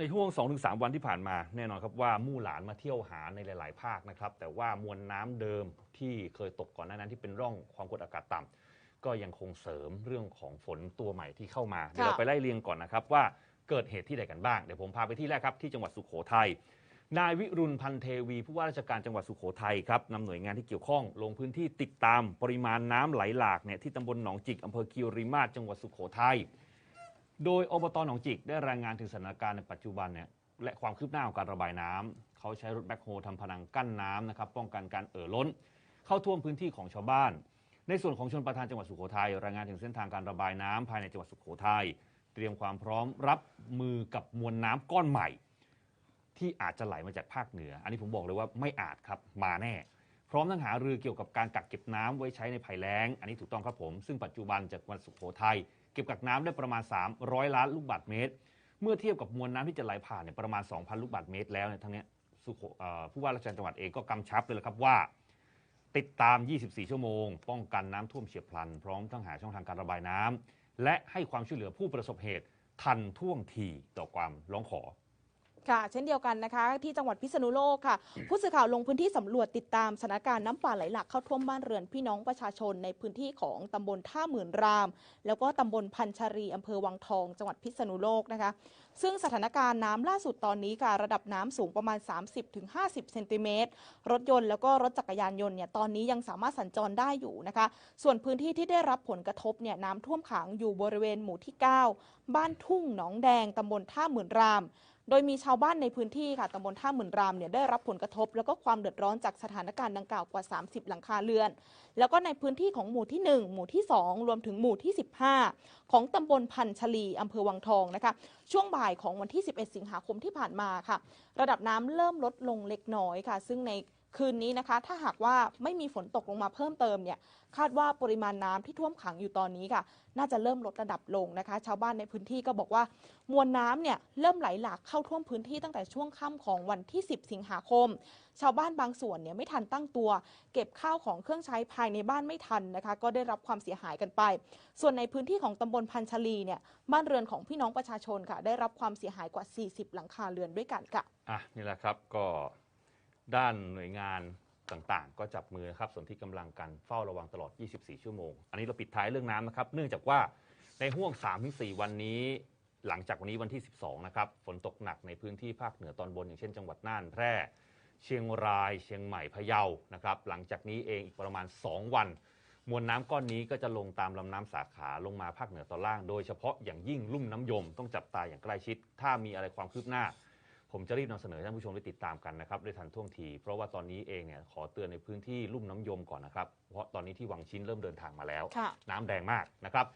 ในช่วง 2-3 วันที่ผ่านมาแน่นอนครับว่ามู่หลานมาเที่ยวหาในหลาย ๆ ภาคนะครับแต่ว่ามวลน้ำเดิมที่เคยตกก่อนหน้านั้นที่เป็นร่องความกดอากาศต่ำก็ยังคงเสริมเรื่องของฝนตัวใหม่ที่เข้ามาเดี๋ยวเราไปไล่เรียงก่อนนะครับว่าเกิดเหตุที่ใดกันบ้างเดี๋ยวผมพาไปที่แรกครับที่จังหวัดสุโขทัยนายวิรุณพันเทวีผู้ว่าราชการจังหวัดสุโขทัยครับนำหน่วยงานที่เกี่ยวข้อง ลงพื้นที่ติดตามปริมาณน้ำไหลหลากเนี่ยที่ตำบลหนองจิกอำเภอคิวริมาศจังหวัดสุโขทัย โดยอบตหนองจิกได้รายงานถึงสถานการณ์ในปัจจุบันเนี่ยและความคืบหน้าของการระบายน้ำเขาใช้รถแบ็คโฮทำพนังกั้นน้ำนะครับป้องกันการเอ่อล้น เข้าท่วมพื้นที่ของชาวบ้าน ในส่วนของชนประทานจังหวัดสุโขทัยรายงานถึงเส้นทางการระบายน้ำภายในจังหวัดสุโขทัยเตรียมความพร้อมรับมือกับมวลน้ำก้อนใหม่ ที่อาจจะไหลมาจากภาคเหนือ อันนี้ผมบอกเลยว่าไม่อาจครับมาแน่ พร้อมทั้งหารือเกี่ยวกับการกักเก็บน้ำไว้ใช้ในภัยแล้ง อันนี้ถูกต้องครับผม ซึ่งปัจจุบันจากวันสุโขทัยเก็บกักน้ำได้ประมาณ 300 ล้านลูกบาศก์เมตร เมื่อเทียบกับมวลน้ำที่จะไหลผ่านเนี่ยประมาณ 2,000 ลูกบาศก์เมตรแล้วเนี่ยทั้งนี้สุขผู้ว่าราชการจังหวัดเองก็กำชับเลยละครับว่า ติดตาม 24 ชั่วโมง ป้องกันน้ำท่วมเฉียบพลัน พร้อมทั้งหาช่องทางการระบายน้ำและให้ความช่วยเหลือผู้ประสบเหตุทันท่วงทีต่อความร้องขอ ค่ะ เช่นเดียวกันนะคะ ที่จังหวัดพิษณุโลกค่ะ ผู้สื่อข่าวลงพื้นที่สำรวจติดตามสถานการณ์น้ำป่าไหลหลากเข้าท่วมบ้านเรือนพี่น้องประชาชนในพื้นที่ของตำบลท่าหมื่นราม แล้วก็ตำบลพันชรีอำเภอวังทอง จังหวัดพิษณุโลกนะคะ ซึ่งสถานการณ์น้ำล่าสุดตอนนี้ค่ะ ระดับน้ำสูงประมาณ 30-50 เซนติเมตร รถยนต์แล้วก็รถจักรยานยนต์เนี่ยตอนนี้ยังสามารถสัญจรได้อยู่นะคะ ส่วนพื้นที่ที่ได้รับผลกระทบเนี่ยน้ำท่วมขังอยู่บริเวณหมู่ที่ 9 บ้านทุ่งหนองแดงตำบลท่าหมื่นราม โดยมีชาวบ้านในพื้นที่ค่ะตำบลท่าหมื่นรามเนี่ยได้รับผลกระทบ แล้วก็ความเดือดร้อนจากสถานการณ์ดังกล่าวกว่า 30 หลังคาเรือน แล้วก็ในพื้นที่ของหมู่ที่ 1 หมู่ที่ 2 รวมถึงหมู่ที่ 15 ของตำบลพันชลีอำเภอวังทองนะคะ ช่วงบ่ายของวันที่ 11 สิงหาคมที่ผ่านมาค่ะ ระดับน้ำเริ่มลดลงเล็กน้อยค่ะ ซึ่งใน คืนนี้นะคะ ถ้าหากว่าไม่มีฝนตกลงมาเพิ่มเติมเนี่ย คาดว่าปริมาณน้ำที่ท่วมขังอยู่ตอนนี้ค่ะ น่าจะเริ่มลดระดับลงนะคะ ชาวบ้านในพื้นที่ก็บอกว่า มวลน้ำเนี่ยเริ่มไหลหลากเข้าท่วมพื้นที่ตั้งแต่ช่วงค่ำของวันที่ 10 สิงหาคม ชาวบ้านบางส่วนเนี่ยไม่ทันตั้งตัว เก็บข้าวของเครื่องใช้ภายในบ้านไม่ทันนะคะ ก็ได้รับความเสียหายกันไป ส่วนในพื้นที่ของตำบลพันชลีเนี่ยบ้านเรือนของพี่น้องประชาชนค่ะ ได้รับความเสียหายกว่า 40 หลังคาเรือนด้วยกันค่ะอะนี่แหละครับก็ ด้านหน่วยงานต่างๆ ก็จับมือครับส่วนที่กำลังกันเฝ้าระวังตลอด 24 ชั่วโมง อันนี้เราปิดท้ายเรื่องน้ำนะครับ เนื่องจากว่าในห่วง 3-4 วันนี้ หลังจากวันนี้วันที่ 12 นะครับ ฝนตกหนักในพื้นที่ภาคเหนือตอนบน อย่างเช่นจังหวัดน่านแพร่ เชียงราย เชียงใหม่พะเยานะครับ หลังจากนี้เองอีกประมาณ 2 วัน มวลน้ำก้อนนี้ก็จะลงตามลำน้ำสาขาลงมาภาคเหนือตอนล่าง โดยเฉพาะอย่างยิ่งลุ่มน้ำยมต้องจับตาอย่างใกล้ชิด ถ้ามีอะไรความคืบหน้า ผมจะรีบนำเสนอให้ท่านผู้ชมได้ติดตามกันนะครับด้วยทันท่วงที เพราะว่าตอนนี้เองเนี่ยขอเตือนในพื้นที่ลุ่มน้ำยมก่อนนะครับ เพราะตอนนี้ที่วังชิ้นเริ่มเดินทางมาแล้วค่ะน้ำแดงมากนะครับ